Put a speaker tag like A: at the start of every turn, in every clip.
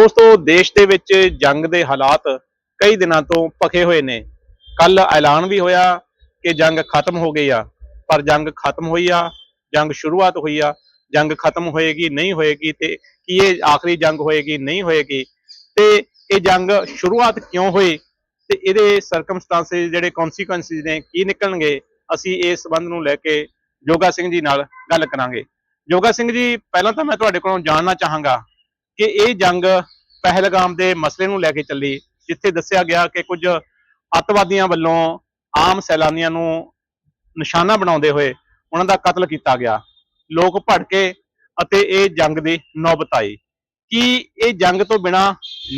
A: ਦੋਸਤੋ, ਦੇਸ਼ ਦੇ ਵਿੱਚ ਜੰਗ ਦੇ ਹਾਲਾਤ ਕਈ ਦਿਨਾਂ ਤੋਂ ਪਖੇ ਹੋਏ ਨੇ। ਕੱਲ ਐਲਾਨ ਵੀ ਹੋਇਆ ਕਿ ਜੰਗ ਖਤਮ ਹੋ ਗਈ ਆ, ਪਰ ਜੰਗ ਖਤਮ ਹੋਈ ਆ, ਜੰਗ ਸ਼ੁਰੂਆਤ ਹੋਈ ਆ। ਜੰਗ ਖਤਮ ਹੋਏਗੀ, ਨਹੀਂ ਹੋਏਗੀ ਤੇ ਕੀ ਇਹ ਆਖਰੀ ਜੰਗ ਹੋਏਗੀ, ਨਹੀਂ ਹੋਏਗੀ? ਤੇ ਇਹ ਜੰਗ ਸ਼ੁਰੂਆਤ ਕਿਉਂ ਹੋਈ? ਤੇ ਇਹਦੇ ਸਰਕਮਸਟੈਂਸਸ ਜਿਹੜੇ ਕਨਸੀਕੁਐਂਸਿਸ ਨੇ, ਕੀ ਨਿਕਲਣਗੇ? ਅਸੀਂ ਇਸ ਸੰਬੰਧ ਨੂੰ ਲੈ ਕੇ ਜੋਗਾ ਸਿੰਘ ਜੀ ਨਾਲ ਗੱਲ ਕਰਾਂਗੇ। ਜੋਗਾ ਸਿੰਘ ਜੀ, ਪਹਿਲਾਂ ਤਾਂ ਮੈਂ ਤੁਹਾਡੇ ਕੋਲੋਂ ਜਾਣਨਾ ਚਾਹਾਂਗਾ। ਕਿ ਇਹ ਜੰਗ ਪਹਿਲਗਾਮ ਦੇ ਮਸਲੇ ਨੂੰ ਲੈ ਕੇ ਚੱਲੀ, ਜਿੱਥੇ ਦੱਸਿਆ ਗਿਆ ਕਿ ਕੁਝ ਅੱਤਵਾਦੀਆਂ ਵੱਲੋਂ ਆਮ ਸੈਲਾਨੀਆਂ ਨੂੰ ਨਿਸ਼ਾਨਾ ਬਣਾਉਂਦੇ ਹੋਏ ਉਹਨਾਂ ਦਾ ਕਤਲ ਕੀਤਾ ਗਿਆ। ਲੋਕ ਭੜਕੇ ਅਤੇ ਇਹ ਜੰਗ ਦੀ ਨੌਬਤ ਆਈ। ਕੀ ਇਹ ਜੰਗ ਤੋਂ ਬਿਨਾ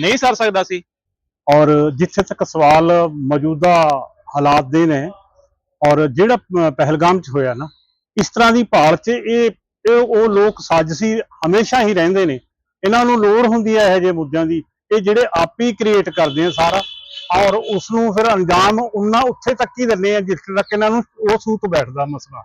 A: ਨਹੀਂ ਸਰ ਸਕਦਾ ਸੀ?
B: ਔਰ ਜਿੱਥੇ ਤੱਕ ਸਵਾਲ ਮੌਜੂਦਾ ਹਾਲਾਤ ਦੇ ਨੇ, ਔਰ ਜਿਹੜਾ ਪਹਿਲਗਾਮ ਚ ਹੋਇਆ ਨਾ, ਇਸ ਤਰ੍ਹਾਂ ਦੀ ਭਾਲ ਚ ਇਹ ਉਹ ਲੋਕ ਸਾਜਸੀ ਹਮੇਸ਼ਾ ਹੀ ਰਹਿੰਦੇ ਨੇ। ਇਹਨਾਂ ਨੂੰ ਲੋੜ ਹੁੰਦੀ ਹੈ ਇਹੋ ਜਿਹੇ ਮੁੱਦਿਆਂ ਦੀ, ਇਹ ਜਿਹੜੇ ਆਪ ਹੀ ਕ੍ਰੀਏਟ ਕਰਦੇ ਆ ਸਾਰਾ, ਔਰ ਉਸ ਨੂੰ ਫਿਰ ਅੰਜਾਮ ਉਹਨਾਂ ਉੱਥੇ ਤੱਕ ਹੀ ਦਿੰਦੇ ਆ ਜਿੱਥੇ ਤੱਕ ਇਹਨਾਂ ਨੂੰ ਉਹ ਸੂਤ ਬੈਠਦਾ ਮਸਲਾ।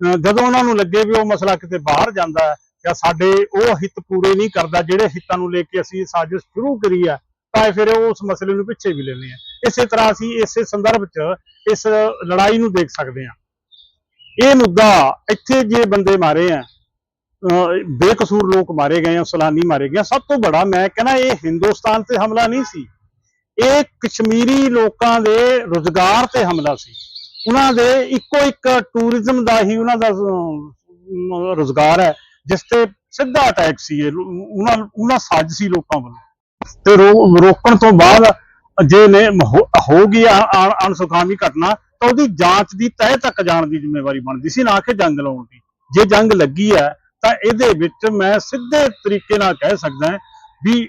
B: ਜਦੋਂ ਉਹਨਾਂ ਨੂੰ ਲੱਗੇ ਵੀ ਉਹ ਮਸਲਾ ਕਿਤੇ ਬਾਹਰ ਜਾਂਦਾ ਹੈ, ਜਾਂ ਸਾਡੇ ਉਹ ਹਿੱਤ ਪੂਰੇ ਨਹੀਂ ਕਰਦਾ, ਜਿਹੜੇ ਹਿੱਤਾਂ ਨੂੰ ਲੈ ਕੇ ਅਸੀਂ ਸਾਜ਼ਿਸ਼ ਸ਼ੁਰੂ ਕਰੀ ਹੈ ਤਾਂ ਫਿਰ ਉਹ ਉਸ ਮਸਲੇ ਨੂੰ ਪਿੱਛੇ ਵੀ ਲੈਂਦੇ ਆ। ਇਸੇ ਤਰ੍ਹਾਂ ਅਸੀਂ ਇਸੇ ਸੰਦਰਭ 'ਚ ਇਸ ਲੜਾਈ ਨੂੰ ਦੇਖ ਸਕਦੇ ਹਾਂ ਇਹ ਮੁੱਦਾ ਇੱਥੇ ਜੇ ਬੰਦੇ ਮਾਰੇ ਆ ਬੇਕਸੂਰ ਲੋਕ ਮਾਰੇ ਗਏ ਆ ਸਲਾਨੀ ਮਾਰੇ ਗਏ ਸਭ ਤੋਂ ਬੜਾ ਮੈਂ ਕਹਿੰਦਾ ਇਹ ਹਿੰਦੁਸਤਾਨ ਤੇ ਹਮਲਾ ਨਹੀਂ ਸੀ। ਇਹ ਕਸ਼ਮੀਰੀ ਲੋਕਾਂ ਦੇ ਰੁਜ਼ਗਾਰ ਤੇ ਹਮਲਾ ਸੀ। ਉਹਨਾਂ ਦੇ ਇੱਕੋ ਇੱਕ ਟੂਰਿਜ਼ਮ ਦਾ ਹੀ ਉਹਨਾਂ ਦਾ ਅਹ, ਰੁਜ਼ਗਾਰ ਹੈ ਜਿਸ ਤੇ ਸਿੱਧਾ ਅਟੈਕ ਸੀ ਇਹ। ਉਹਨਾਂ ਉਹਨਾਂ ਸਾਜ਼ ਸੀ ਲੋਕਾਂ ਵੱਲੋਂ। ਤੇ ਰੋ- ਰੋਕਣ ਤੋਂ ਬਾਅਦ ਜੇ ਨੇ ਹੋ ਗਈ ਅਣਸੁਖਾਮੀ ਘਟਨਾ ਤਾਂ ਉਹਦੀ ਜਾਂਚ ਦੀ ਤਹਿ ਤੱਕ ਜਾਣ ਦੀ ਜ਼ਿੰਮੇਵਾਰੀ ਬਣਦੀ ਸੀ ਨਾ ਕਿ ਜੰਗ ਲਾਉਣ ਦੀ। ਜੇ ਜੰਗ ਲੱਗੀ ਹੈ ਤਾਂ ਇਹਦੇ ਵਿੱਚ ਮੈਂ ਸਿੱਧੇ ਤਰੀਕੇ ਨਾਲ ਕਹਿ ਸਕਦਾ ਵੀ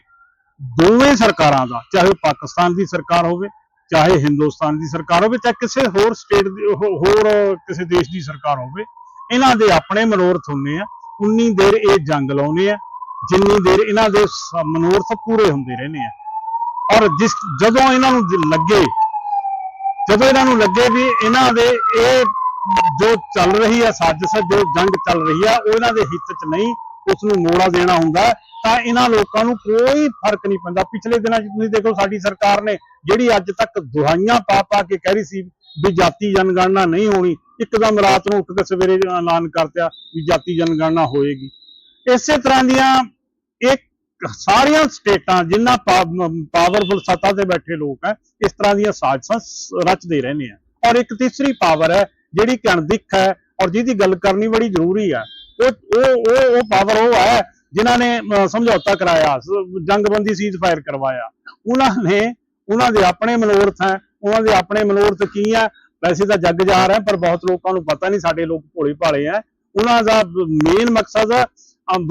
B: ਦੋਵੇਂ ਸਰਕਾਰਾਂ ਦਾ, ਚਾਹੇ ਉਹ ਪਾਕਿਸਤਾਨ ਦੀ ਸਰਕਾਰ ਹੋਵੇ, ਚਾਹੇ ਹਿੰਦੁਸਤਾਨ ਦੀ ਸਰਕਾਰ ਹੋਵੇ, ਚਾਹੇ ਕਿਸੇ ਹੋਰ ਸਟੇਟ ਦੀ ਹੋਰ ਕਿਸੇ ਦੇਸ਼ ਦੀ ਸਰਕਾਰ ਹੋਵੇ, ਇਹਨਾਂ ਦੇ ਆਪਣੇ ਮਨੋਰਥ ਹੁੰਦੇ ਆ, ਉਨੀ ਦੇਰ ਇਹ ਜੰਗ ਲਾਉਨੇ ਆ, ਜਿੰਨੀ ਦੇਰ ਇਹਨਾਂ ਦੇ ਮਨੋਰਥ ਪੂਰੇ ਹੁੰਦੇ ਰਹਿੰਦੇ ਆ। ਔਰ ਜਿਸ, ਜਦੋਂ ਇਹਨਾਂ ਨੂੰ ਲੱਗੇ, ਜਦੋਂ ਇਹਨਾਂ ਨੂੰ ਲੱਗੇ ਵੀ ਇਹਨਾਂ ਦੇ ਇਹ ਜੋ ਚੱਲ ਰਹੀ ਹੈ, ਸਾਜ਼ਿਸ਼ ਜੋ ਜੰਗ ਚੱਲ ਰਹੀ ਹੈ ਉਹ ਇਹਨਾਂ ਦੇ ਹਿੱਤ 'ਚ ਨਹੀਂ ਉਸ ਨੂੰ ਮੋੜਾ ਦੇਣਾ ਹੁੰਦਾ। ਤਾਂ ਇਹਨਾਂ ਲੋਕਾਂ ਨੂੰ ਕੋਈ ਫ਼ਰਕ ਨਹੀਂ ਪੈਂਦਾ। ਪਿਛਲੇ ਦਿਨਾਂ 'ਚ ਤੁਸੀਂ ਦੇਖੋ, ਸਾਡੀ ਸਰਕਾਰ ਨੇ ਜਿਹੜੀ ਅੱਜ ਤੱਕ ਦੁਹਾਈਆਂ ਪਾ ਪਾ ਕੇ ਕਹਿ ਰਹੀ ਸੀ ਵੀ ਜਾਤੀ ਜਨਗਣਨਾ ਨਹੀਂ ਹੋਣੀ, ਇੱਕਦਮ ਰਾਤ ਨੂੰ ਉੱਠ ਕੇ ਸਵੇਰੇ ਐਲਾਨ ਕਰਤਿਆ ਵੀ ਜਾਤੀ ਜਨਗਣਨਾ ਹੋਏਗੀ। ਇਸੇ ਤਰ੍ਹਾਂ ਦੀਆਂ ਇੱਕ ਸਾਰੀਆਂ ਸਟੇਟਾਂ ਜਿਨ੍ਹਾਂ ਪਾਵਰਫੁਲ ਸੱਤਾ ਤੇ ਬੈਠੇ ਲੋਕ ਹੈ, ਇਸ ਤਰ੍ਹਾਂ ਦੀਆਂ ਸਾਜ਼ਿਸ਼ਾਂ ਰਚਦੇ ਰਹਿੰਦੇ ਆ। ਔਰ ਇੱਕ ਤੀਸਰੀ ਪਾਵਰ ਹੈ ਜਿਹੜੀ ਕਿ ਅਣਦਿੱਖ ਹੈ ਔਰ ਜਿਹਦੀ ਗੱਲ ਕਰਨੀ ਬੜੀ ਜ਼ਰੂਰੀ ਹੈ ਉਹ ਉਹ ਉਹ ਪਾਵਰ ਉਹ ਹੈ ਜਿਨ੍ਹਾਂ ਨੇ ਸਮਝੌਤਾ ਕਰਾਇਆ ਜੰਗਬੰਦੀ ਸੀਜ਼ ਫਾਇਰ ਕਰਵਾਇਆ। ਉਹਨਾਂ ਨੇ, ਉਹਨਾਂ ਦੇ ਆਪਣੇ ਮਨੋਰਥ ਹੈ, ਉਹਨਾਂ ਦੇ ਆਪਣੇ ਮਨੋਰਥ ਕੀ ਹੈ? ਵੈਸੇ ਤਾਂ ਜੱਗ ਜਾ ਹੈ ਪਰ ਬਹੁਤ ਲੋਕਾਂ ਨੂੰ ਪਤਾ ਨਹੀਂ, ਸਾਡੇ ਲੋਕ ਭੋਲੇ ਭਾਲੇ ਆ ਉਹਨਾਂ ਦਾ ਮੇਨ ਮਕਸਦ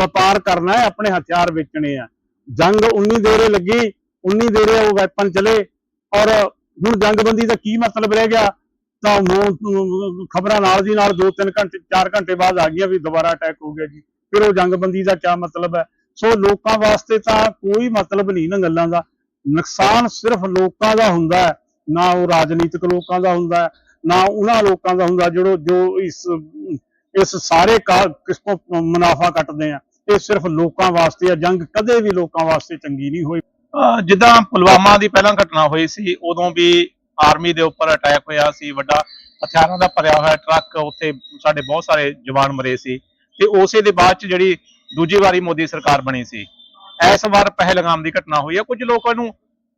B: ਵਪਾਰ ਕਰਨਾ ਹੈ, ਆਪਣੇ ਹਥਿਆਰ ਵੇਚਣੇ ਆ। ਜੰਗ ਉਨੀ ਦੇਰੇ ਲੱਗੀ, ਉਨੀ ਦੇਰੇ ਉਹ ਵੈਪਨ ਚਲੇ, ਔਰ ਹੁਣ ਜੰਗਬੰਦੀ ਦਾ ਕੀ ਮਤਲਬ ਰਹਿ ਗਿਆ? ਤਾਂ ਖਬਰਾਂ ਨਾਲ ਦੀ ਨਾਲ 2-3 ਘੰਟੇ 4 ਘੰਟੇ ਬਾਅਦ ਆ ਗਈਆਂ ਵੀ ਦੁਬਾਰਾ ਅਟੈਕ ਹੋ ਗਿਆ ਜੀ। ਫਿਰ ਉਹ ਜੰਗਬੰਦੀ ਦਾ ਕੀ ਮਤਲਬ ਹੈ? ਸੋ ਲੋਕਾਂ ਵਾਸਤੇ ਤਾਂ ਕੋਈ ਮਤਲਬ ਨਹੀਂ ਨਾ ਗੱਲਾਂ ਦਾ। ਨੁਕਸਾਨ ਸਿਰਫ ਲੋਕਾਂ ਦਾ ਹੁੰਦਾ ਹੈ, ਨਾ ਉਹ ਰਾਜਨੀਤਿਕ ਲੋਕਾਂ ਦਾ ਹੁੰਦਾ ਹੈ, ਨਾ ਉਹਨਾਂ ਲੋਕਾਂ ਦਾ ਹੁੰਦਾ ਜਿਹੜੋ ਜੋ ਇਸ ਇਸ ਸਾਰੇ ਕਿਸ ਤੋਂ ਮੁਨਾਫਾ ਕੱਟਦੇ ਆ। ਇਹ ਸਿਰਫ ਲੋਕਾਂ ਵਾਸਤੇ ਆ, ਜੰਗ ਕਦੇ ਵੀ ਲੋਕਾਂ ਵਾਸਤੇ ਚੰਗੀ ਨਹੀਂ ਹੋਈ।
A: ਜਿੱਦਾਂ ਪੁਲਵਾਮਾ ਦੀ ਪਹਿਲਾਂ ਘਟਨਾ ਹੋਈ ਸੀ, ਉਦੋਂ ਵੀ ਆਰਮੀ ਦੇ ਉੱਪਰ ਅਟੈਕ ਹੋਇਆ ਸੀ, ਵੱਡਾ ਹਥਿਆਰਾਂ ਦਾ ਭਰਿਆ ਹੋਇਆ ਟਰੱਕ ਉੱਥੇ ਸਾਡੇ ਬਹੁਤ ਸਾਰੇ ਜਵਾਨ ਮਰੇ ਸੀ ਤੇ ਉਸੇ ਦੇ ਬਾਅਦ ਚ ਜਿਹੜੀ ਦੂਜੀ ਵਾਰੀ ਮੋਦੀ ਸਰਕਾਰ ਬਣੀ ਸੀ। ਇਸ ਵਾਰ ਪਹਿਲਗਾਮ ਦੀ ਘਟਨਾ ਹੋਈ ਹੈ। ਕੁਝ ਲੋਕਾਂ ਨੂੰ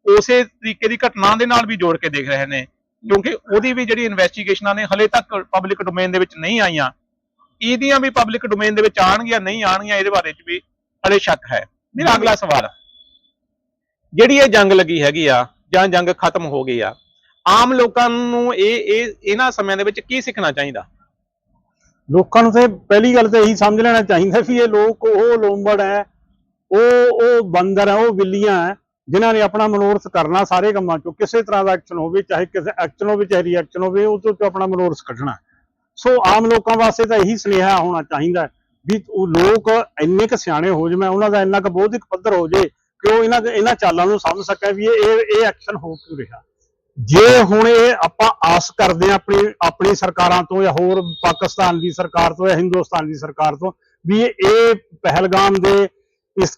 A: ਉਸੇ ਤਰੀਕੇ ਦੀ ਘਟਨਾ ਦੇ ਨਾਲ ਵੀ ਜੋੜ ਕੇ ਦੇਖ ਰਹੇ ਨੇ, ਕਿਉਂਕਿ ਉਹਦੀ ਵੀ ਜਿਹੜੀ ਇਨਵੈਸਟੀਗੇਸ਼ਨਾਂ ਨੇ ਹਲੇ ਤੱਕ ਪਬਲਿਕ ਡੋਮੇਨ ਦੇ ਵਿੱਚ ਨਹੀਂ ਆਈਆਂ। ਇਹਦੀਆਂ ਵੀ ਪਬਲਿਕ ਡੋਮੇਨ ਦੇ ਵਿੱਚ ਆਣਗੀਆਂ ਨਹੀਂ ਆਣਗੀਆਂ ਇਹਦੇ ਬਾਰੇ ਚ ਵੀ ਹਲੇ ਸ਼ੱਕ ਹੈ। ਮੇਰਾ ਅਗਲਾ ਸਵਾਲ, ਜਿਹੜੀ ਇਹ ਜੰਗ ਲੱਗੀ ਹੈਗੀ ਆ ਜਾਂ ਜੰਗ ਖਤਮ ਹੋ ਗਈ ਆ ਆਮ ਲੋਕਾਂ ਨੂੰ ਇਹ ਇਹ, ਇਹਨਾਂ ਸਮਿਆਂ ਦੇ ਵਿੱਚ ਕੀ ਸਿੱਖਣਾ ਚਾਹੀਦਾ?
B: ਲੋਕਾਂ ਨੂੰ ਤੇ ਪਹਿਲੀ ਗੱਲ ਤਾਂ ਇਹੀ ਸਮਝ ਲੈਣਾ ਚਾਹੀਦਾ ਵੀ ਇਹ ਲੋਕ ਉਹ ਲੋਂਬੜ ਹੈ, ਉਹ ਉਹ ਬੰਦਰ ਹੈ, ਉਹ ਬਿੱਲੀਆਂ ਹੈ, ਜਿਨ੍ਹਾਂ ਨੇ ਆਪਣਾ ਮਨੋਰਥ ਕਰਨਾ ਸਾਰੇ ਕੰਮਾਂ ਚੋਂ, ਕਿਸੇ ਤਰ੍ਹਾਂ ਦਾ ਐਕਸ਼ਨ ਹੋਵੇ, ਚਾਹੇ ਕਿਸੇ ਐਕਸ਼ਨ ਹੋਵੇ, ਚਾਹੇ ਰਿਐਕਸ਼ਨ ਹੋਵੇ, ਉਹ ਤੋਂ ਆਪਣਾ ਮਨੋਰਥ ਕੱਢਣਾ ਸੋ ਆਮ ਲੋਕਾਂ ਵਾਸਤੇ ਤਾਂ ਇਹੀ ਸੁਨੇਹਾ ਹੋਣਾ ਚਾਹੀਦਾ ਵੀ ਉਹ ਲੋਕ ਇੰਨੇ ਕੁ ਸਿਆਣੇ ਹੋ ਜਾਵੇ ਉਹਨਾਂ ਦਾ ਇੰਨਾ ਕੁ ਬੋਧਿਕ ਪੱਧਰ ਹੋ ਜੇ, ਕਿ ਉਹ ਇਹਨਾਂ ਇਹਨਾਂ ਚਾਲਾਂ ਨੂੰ ਸਮਝ ਸਕੇ ਵੀ ਇਹ- ਇਹ ਐਕਸ਼ਨ ਹੋ ਕਿਉਂ ਰਿਹਾ। ਜੇ ਹੁਣ ਇਹ ਆਪਾਂ ਆਸ ਕਰਦੇ ਹਾਂ ਆਪਣੀ ਆਪਣੀ ਸਰਕਾਰਾਂ ਤੋਂ ਜਾਂ ਹੋਰ ਪਾਕਿਸਤਾਨ ਦੀ ਸਰਕਾਰ ਤੋਂ ਜਾਂ ਹਿੰਦੁਸਤਾਨ ਦੀ ਸਰਕਾਰ ਤੋਂ ਵੀ ਇਹ ਪਹਿਲਗਾਮ ਦੇ ਇਸ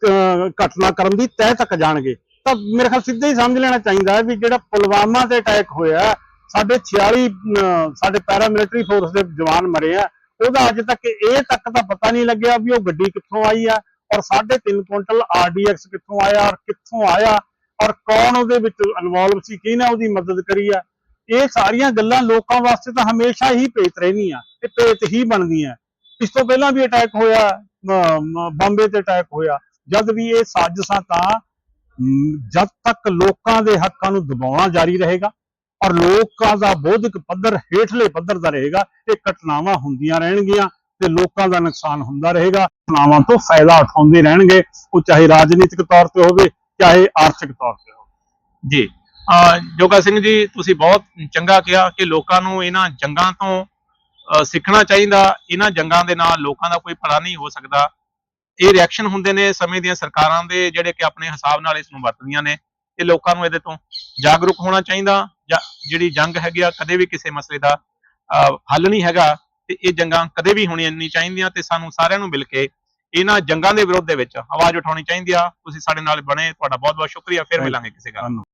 B: ਘਟਨਾ ਕਰਨ ਦੀ ਤਹਿ ਤੱਕ ਜਾਣਗੇ ਤਾਂ ਮੇਰੇ ਖਿਆਲ ਸਿੱਧਾ ਹੀ ਸਮਝ ਲੈਣਾ ਚਾਹੀਦਾ ਹੈ ਵੀ ਜਿਹੜਾ ਪੁਲਵਾਮਾ ਤੇ ਅਟੈਕ ਹੋਇਆ ਸਾਡੇ 46 ਅਹ, ਸਾਡੇ ਪੈਰਾਮਿਲਟਰੀ ਫੋਰਸ ਦੇ ਜਵਾਨ ਮਰੇ ਆ ਉਹਦਾ ਅੱਜ ਤੱਕ ਇਹ ਤੱਕ ਤਾਂ ਪਤਾ ਨਹੀਂ ਲੱਗਿਆ ਵੀ ਉਹ ਗੱਡੀ ਕਿੱਥੋਂ ਆਈ ਆ ਔਰ 3.5 ਕੁਇੰਟਲ ਆਰਡੀਐਕਸ ਕਿੱਥੋਂ ਆਇਆ ਔਰ ਕਿੱਥੋਂ ਆਇਆ ਔਰ ਕੌਣ ਉਹਦੇ ਵਿੱਚ ਇਨਵੋਲਵ ਸੀ, ਕਿਹਨੇ ਉਹਦੀ ਮਦਦ ਕਰੀ ਆ? ਇਹ ਸਾਰੀਆਂ ਗੱਲਾਂ ਲੋਕਾਂ ਵਾਸਤੇ ਤਾਂ ਹਮੇਸ਼ਾ ਹੀ ਪੇਤ ਰਹਿਣੀਆਂ ਤੇ ਪੇਤ ਹੀ ਬਣਦੀਆਂ। ਇਸ ਤੋਂ ਪਹਿਲਾਂ ਵੀ ਅਟੈਕ ਹੋਇਆ ਬੰਬੇ ਤੇ ਅਟੈਕ ਹੋਇਆ। ਜਦ ਵੀ ਇਹ ਸਾਜ਼ਿਸ਼ਾਂ ਤਾਂ ਜਦ ਤੱਕ ਲੋਕਾਂ ਦੇ ਹੱਕਾਂ ਨੂੰ ਦਬਾਉਣਾ ਜਾਰੀ ਰਹੇਗਾ ਔਰ ਲੋਕਾਂ ਦਾ ਬੌਧਿਕ ਪੱਧਰ ਹੇਠਲੇ ਪੱਧਰ ਦਾ ਰਹੇਗਾ, ਇਹ ਘਟਨਾਵਾਂ ਹੁੰਦੀਆਂ ਰਹਿਣਗੀਆਂ ਤੇ ਲੋਕਾਂ ਦਾ ਨੁਕਸਾਨ ਹੁੰਦਾ ਰਹੇਗਾ। ਘਟਨਾਵਾਂ ਤੋਂ ਫਾਇਦਾ ਉਠਾਉਂਦੇ ਰਹਿਣਗੇ। ਉਹ ਚਾਹੇ ਰਾਜਨੀਤਿਕ ਤੌਰ ਤੇ ਹੋਵੇ ਚਾਹੇ ਆਰਥਿਕ ਤੌਰ ਤੇ ਹੋਵੇ।
A: ਜੀ। ਜੋਗਾ ਸਿੰਘ ਜੀ, ਤੁਸੀਂ ਬਹੁਤ ਚੰਗਾ ਕਿਹਾ ਕਿ ਲੋਕਾਂ ਨੂੰ ਇਹਨਾਂ ਜੰਗਾਂ ਤੋਂ ਸਿੱਖਣਾ ਚਾਹੀਦਾ, ਇਹਨਾਂ ਜੰਗਾਂ ਦੇ ਨਾਲ ਲੋਕਾਂ ਦਾ ਕੋਈ ਭਲਾ ਨਹੀਂ ਹੋ ਸਕਦਾ। ਇਹ ਰਿਐਕਸ਼ਨ ਹੁੰਦੇ ਨੇ ਸਮੇਂ ਦੀਆਂ ਸਰਕਾਰਾਂ ਦੇ ਜਿਹੜੇ ਕਿ ਆਪਣੇ ਹਿਸਾਬ ਨਾਲ ਇਸ ਨੂੰ ਵਰਤਦੀਆਂ ਨੇ। ਤੇ ਲੋਕਾਂ ਨੂੰ ਇਹਦੇ ਤੋਂ ਜਾਗਰੂਕ ਹੋਣਾ ਚਾਹੀਦਾ ਜਾਂ ਜਿਹੜੀ ਜੰਗ ਹੈਗੀ ਆ, ਕਦੇ ਵੀ ਕਿਸੇ ਮਸਲੇ ਦਾ ਅਹ ਹੱਲ ਨਹੀਂ ਹੈਗਾ ਤੇ ਇਹ ਜੰਗਾਂ ਕਦੇ ਵੀ ਹੋਣੀਆਂ ਨਹੀਂ ਚਾਹੀਦੀਆਂ ਤੇ ਸਾਨੂੰ ਸਾਰਿਆਂ ਨੂੰ ਮਿਲ ਕੇ ਇਹਨਾਂ ਜੰਗਾਂ ਦੇ ਵਿਰੋਧ ਦੇ ਵਿੱਚ ਆਵਾਜ਼ ਉਠਾਉਣੀ ਚਾਹੀਦੀ ਆ। ਤੁਸੀਂ ਸਾਡੇ ਨਾਲ ਬਣੇ ਤੁਹਾਡਾ ਬਹੁਤ ਬਹੁਤ ਸ਼ੁਕਰੀਆ। ਫਿਰ. ਮਿਲਾਂਗੇ ਕਿਸੇ ਗੱਲ
B: ਧੰਨਵਾਦ।